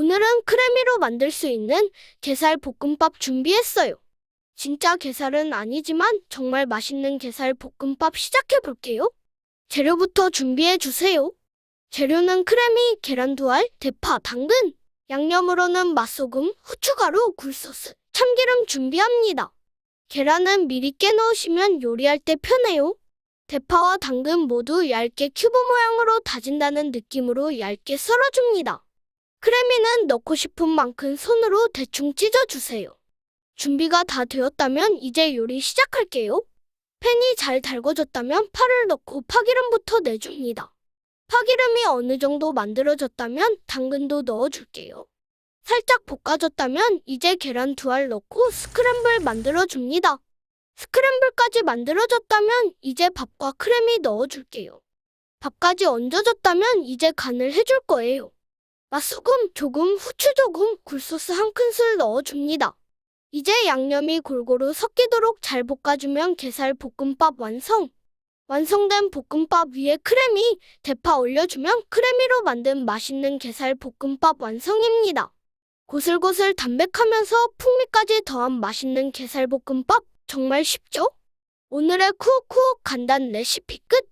오늘은 크래미로 만들 수 있는 게살 볶음밥 준비했어요. 진짜 게살은 아니지만 정말 맛있는 게살 볶음밥 시작해 볼게요. 재료부터 준비해 주세요. 재료는 크래미, 계란 두 알, 대파, 당근. 양념으로는 맛소금, 후추가루, 굴소스, 참기름 준비합니다. 계란은 미리 깨 넣으시면 요리할 때 편해요. 대파와 당근 모두 얇게 큐브 모양으로 다진다는 느낌으로 얇게 썰어줍니다. 크래미는 넣고 싶은 만큼 손으로 대충 찢어주세요. 준비가 다 되었다면 이제 요리 시작할게요. 팬이 잘 달궈졌다면 파를 넣고 파기름부터 내줍니다. 파기름이 어느 정도 만들어졌다면 당근도 넣어줄게요. 살짝 볶아졌다면 이제 계란 두 알 넣고 스크램블 만들어줍니다. 스크램블까지 만들어졌다면 이제 밥과 크래미 넣어줄게요. 밥까지 얹어졌다면 이제 간을 해줄 거예요. 맛소금 조금, 후추 조금, 굴소스 한 큰술 넣어줍니다. 이제 양념이 골고루 섞이도록 잘 볶아주면 게살 볶음밥 완성. 완성된 볶음밥 위에 크래미, 대파 올려주면 크래미로 만든 맛있는 게살 볶음밥 완성입니다. 고슬고슬 담백하면서 풍미까지 더한 맛있는 게살 볶음밥 정말 쉽죠? 오늘의 쿠옥쿠옥 간단 레시피 끝!